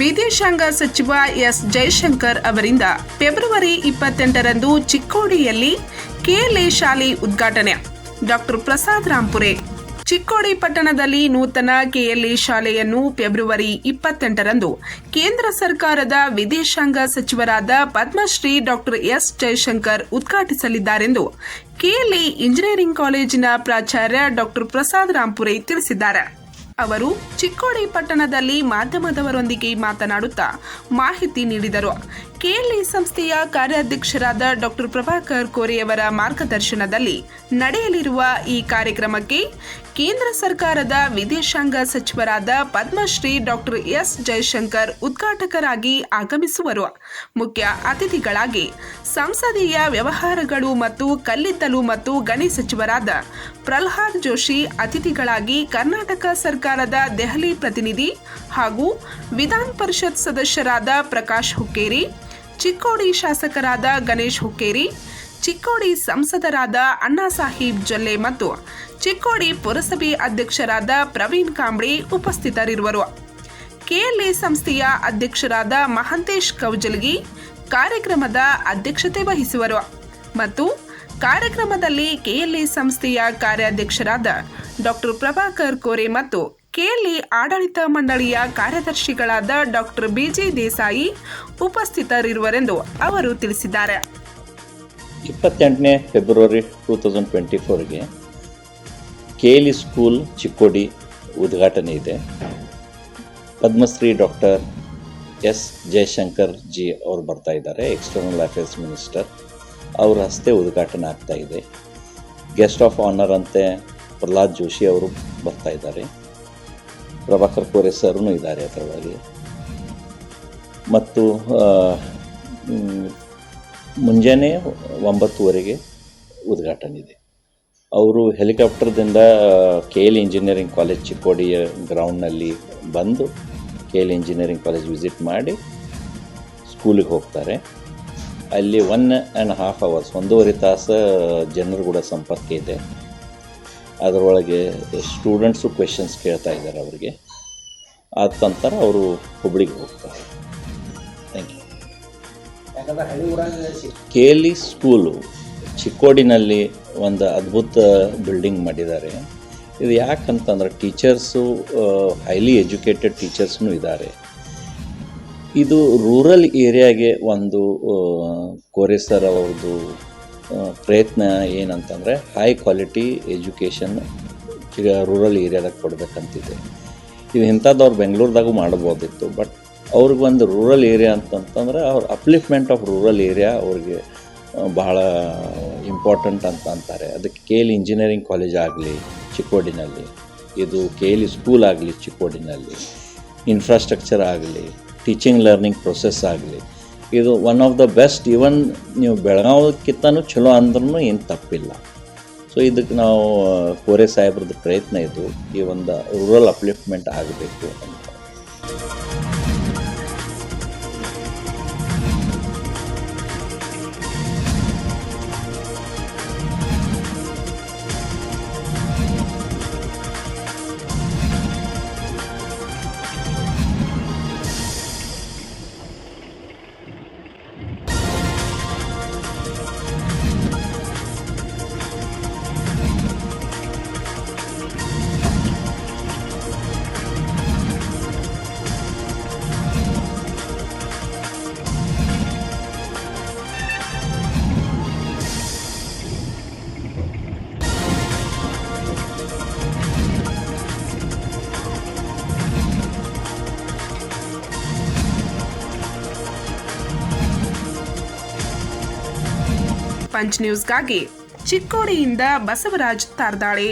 ವಿದೇಶಾಂಗ ಸಚಿವ ಎಸ್ ಜೈಶಂಕರ್ ಅವರಿಂದ ಫೆಬ್ರವರಿ ಇಪ್ಪತ್ತೆಂಟರಂದು ಚಿಕ್ಕೋಡಿಯಲ್ಲಿ ಕೆಎಲ್ಎ ಶಾಲೆ ಉದ್ಘಾಟನೆ. ಡಾಕ್ಟರ್ ಪ್ರಸಾದ್ ರಾಂಪುರೆ. ಚಿಕ್ಕೋಡಿ ಪಟ್ಟಣದಲ್ಲಿ ನೂತನ ಕೆಎಲ್ಎ ಶಾಲೆಯನ್ನು ಫೆಬ್ರವರಿ ಇಪ್ಪತ್ತೆಂಟರಂದು ಕೇಂದ್ರ ಸರ್ಕಾರದ ವಿದೇಶಾಂಗ ಸಚಿವರಾದ ಪದ್ಮಶ್ರೀ ಡಾಕ್ಟರ್ ಎಸ್ ಜೈಶಂಕರ್ ಉದ್ಘಾಟಿಸಲಿದ್ದಾರೆಂದು ಕೆಎಲ್ಇ ಇಂಜಿನಿಯರಿಂಗ್ ಕಾಲೇಜಿನ ಪ್ರಾಚಾರ್ಯ ಡಾಕ್ಟರ್ ಪ್ರಸಾದ್ ರಾಂಪುರೆ ತಿಳಿಸಿದ್ದಾರೆ. ಅವರು ಚಿಕ್ಕೋಡಿ ಪಟ್ಟಣದಲ್ಲಿ ಮಾಧ್ಯಮದವರೊಂದಿಗೆ ಮಾತನಾಡುತ್ತಾ ಮಾಹಿತಿ ನೀಡಿದರು. ಕೆಎಲ್ಇ ಸಂಸ್ಥೆಯ ಕಾರ್ಯಾಧ್ಯಕ್ಷರಾದ ಡಾಕ್ಟರ್ ಪ್ರಭಾಕರ್ ಕೋರೆಯವರ ಮಾರ್ಗದರ್ಶನದಲ್ಲಿ ನಡೆಯಲಿರುವ ಈ ಕಾರ್ಯಕ್ರಮಕ್ಕೆ ಕೇಂದ್ರ ಸರ್ಕಾರದ ವಿದೇಶಾಂಗ ಸಚಿವರಾದ ಪದ್ಮಶ್ರೀ ಡಾಕ್ಟರ್ ಎಸ್ ಜೈಶಂಕರ್ ಉದ್ಘಾಟಕರಾಗಿ ಆಗಮಿಸುವರು. ಮುಖ್ಯ ಅತಿಥಿಗಳಾಗಿ ಸಂಸದೀಯ ವ್ಯವಹಾರಗಳು ಮತ್ತು ಕಲ್ಲಿದ್ದಲು ಮತ್ತು ಗಣಿ ಸಚಿವರಾದ ಪ್ರಹ್ಲಾದ್ ಜೋಶಿ, ಅತಿಥಿಗಳಾಗಿ ಕರ್ನಾಟಕ ಸರ್ಕಾರದ ದೆಹಲಿ ಪ್ರತಿನಿಧಿ ಹಾಗೂ ವಿಧಾನ ಪರಿಷತ್ ಸದಸ್ಯರಾದ ಪ್ರಕಾಶ್ ಹುಕ್ಕೇರಿ ಚಿಕ್ಕೋಡಿ ಶಾಸಕರಾದ ಗಣೇಶ್ ಹುಕ್ಕೇರಿ, ಚಿಕ್ಕೋಡಿ ಸಂಸದರಾದ ಅಣ್ಣಾ ಸಾಹೀಬ್ ಜೊಲ್ಲೆ ಮತ್ತು ಚಿಕ್ಕೋಡಿ ಪುರಸಭೆ ಅಧ್ಯಕ್ಷರಾದ ಪ್ರವೀಣ್ ಕಾಂಬ್ಳಿ ಉಪಸ್ಥಿತರಿರುವರು. ಕೆಎಲ್ಎ ಸಂಸ್ಥೆಯ ಅಧ್ಯಕ್ಷರಾದ ಮಹಂತೇಶ್ ಕೌಜಲ್ಗಿ ಕಾರ್ಯಕ್ರಮದ ಅಧ್ಯಕ್ಷತೆ ವಹಿಸುವರು ಮತ್ತು ಕಾರ್ಯಕ್ರಮದಲ್ಲಿ ಕೆಎಲ್ಎ ಸಂಸ್ಥೆಯ ಕಾರ್ಯಾಧ್ಯಕ್ಷರಾದ ಡಾಕ್ಟರ್ ಪ್ರಭಾಕರ್ ಕೋರೆ ಮತ್ತು ಕೆಎಲ್ಇ ಆಡಳಿತ ಮಂಡಳಿಯ ಕಾರ್ಯದರ್ಶಿಗಳಾದ ಡಾಕ್ಟರ್ ಬಿಜೆ ದೇಸಾಯಿ ಉಪಸ್ಥಿತರಿರುವರೆಂದು ಅವರು ತಿಳಿಸಿದ್ದಾರೆ. ಇಪ್ಪತ್ತೆಂಟನೇ February two thousand twenty ಫೋರ್ಗೆ K L E school Chikkodi ಉದ್ಘಾಟನೆ ಇದೆ. ಪದ್ಮಶ್ರೀ ಡಾಕ್ಟರ್ ಎಸ್ ಜಯಶಂಕರ್ ಜಿ ಅವರು ಬರ್ತಾ ಇದ್ದಾರೆ ಎಕ್ಸ್ಟರ್ನಲ್ ಅಫೇರ್ಸ್ ಮಿನಿಸ್ಟರ್ ಅವ್ರ ಹಸ್ತೆ ಉದ್ಘಾಟನೆ ಆಗ್ತಾ ಇದೆ. ಗೆಸ್ಟ್ ಆಫ್ ಆನರ್ ಅಂತೆ ಪ್ರಹ್ಲಾದ್ ಜೋಶಿ ಅವರು ಬರ್ತಾ ಇದ್ದಾರೆ. ಪ್ರಭಾಕರ್ ಕೋರೆ ಸರ್ನು ಇದ್ದಾರೆ ಅದರೊಳಗೆ ಮತ್ತು ಮುಂಜಾನೆ ಒಂಬತ್ತುವರೆಗೆ ಉದ್ಘಾಟನೆ ಇದೆ. ಅವರು ಹೆಲಿಕಾಪ್ಟರ್ದಿಂದ ಕೆ ಎಲ್ ಇಂಜಿನಿಯರಿಂಗ್ ಕಾಲೇಜ್ ಚಿಕ್ಕೋಡಿಯ ಗ್ರೌಂಡ್ನಲ್ಲಿ ಬಂದು K L engineering college visit ಮಾಡಿ ಸ್ಕೂಲಿಗೆ ಹೋಗ್ತಾರೆ. ಅಲ್ಲಿ ಒನ್ ಆ್ಯಂಡ್ ಹಾಫ್ ಅವರ್ಸ್ ಒಂದೂವರೆ ತಾಸು ಜನರು ಕೂಡ ಸಂಪರ್ಕ ಇದೆ. ಅದರೊಳಗೆ ಸ್ಟೂಡೆಂಟ್ಸು ಕ್ವೆಶನ್ಸ್ ಕೇಳ್ತಾ ಇದ್ದಾರೆ ಅವರಿಗೆ. ಆದ ನಂತರ ಅವರು ಹುಬ್ಳಿಗೆ ಹೋಗ್ತಾರೆ. Thank you K L E school ಚಿಕ್ಕೋಡಿನಲ್ಲಿ ಒಂದು ಅದ್ಭುತ ಬಿಲ್ಡಿಂಗ್ ಮಾಡಿದ್ದಾರೆ. ಇದು ಯಾಕಂತಂದ್ರೆ ಟೀಚರ್ಸು ಹೈಲಿ ಎಜುಕೇಟೆಡ್ ಟೀಚರ್ಸ್ನು ಇದ್ದಾರೆ. ಇದು ರೂರಲ್ ಏರಿಯಾಗೆ ಒಂದು ಆ, ಕೋರೆ ಸರ್ ಅವ್ರದ್ದು ಆ, ಪ್ರಯತ್ನ ಏನಂತಂದರೆ ಹೈ ಕ್ವಾಲಿಟಿ ಎಜುಕೇಷನ್ ಈಗ ರೂರಲ್ ಏರಿಯಾದಾಗ ಕೊಡಬೇಕಂತಿದೆ. ಇದು ಇಂಥದ್ದವ್ರು ಬೆಂಗಳೂರದಾಗೂ ಮಾಡ್ಬೋದಿತ್ತು ಬಟ್ ಅವ್ರಿಗೆ ಒಂದು ರೂರಲ್ ಏರಿಯಾ ಅಂತಂತಂದ್ರೆ ಅವ್ರ ಅಪ್ಲಿಫ್ಮೆಂಟ್ ಆಫ್ ರೂರಲ್ ಏರಿಯಾ ಅವ್ರಿಗೆ ಭಾಳ ಇಂಪಾರ್ಟೆಂಟ್ ಅಂತ ಅಂತಾರೆ. ಅದಕ್ಕೆ ಕೆ ಎಲ್ ಇಂಜಿನಿಯರಿಂಗ್ ಕಾಲೇಜ್ ಆಗಲಿ, ಚಿಕ್ಕೋಡಿನಲ್ಲಿ, ಇದು ಕೆ ಎಲ್ ಸ್ಕೂಲ್ ಆಗಲಿ, ಚಿಕ್ಕೋಡಿನಲ್ಲಿ ಇನ್ಫ್ರಾಸ್ಟ್ರಕ್ಚರ್ ಆಗಲಿ ಟೀಚಿಂಗ್ ಲರ್ನಿಂಗ್ ಪ್ರೊಸೆಸ್ ಆಗಲಿ ಇದು one of the best even ನೀವು ಬೆಳಗಾವಿಕ್ಕಿಂತನೂ ಚಲೋ ಅಂದ್ರೂ ಏನು ತಪ್ಪಿಲ್ಲ. ಸೊ ಇದಕ್ಕೆ ನಾವು ಕೋರೆ ಸಾಹೇಬ್ರದ್ದು ಪ್ರಯತ್ನ ಇದು, ಈ ಒಂದು ರೂರಲ್ ಅಪ್ಲಿಫ್ಟ್ಮೆಂಟ್ ಆಗಬೇಕು ಅಂತ. ಪಂಚ್ ನ್ಯೂಸ್ಗಾಗಿ ಚಿಕ್ಕೋಡಿಯಿಂದ ಬಸವರಾಜ್ ತಾರ್ದಾಳೆ.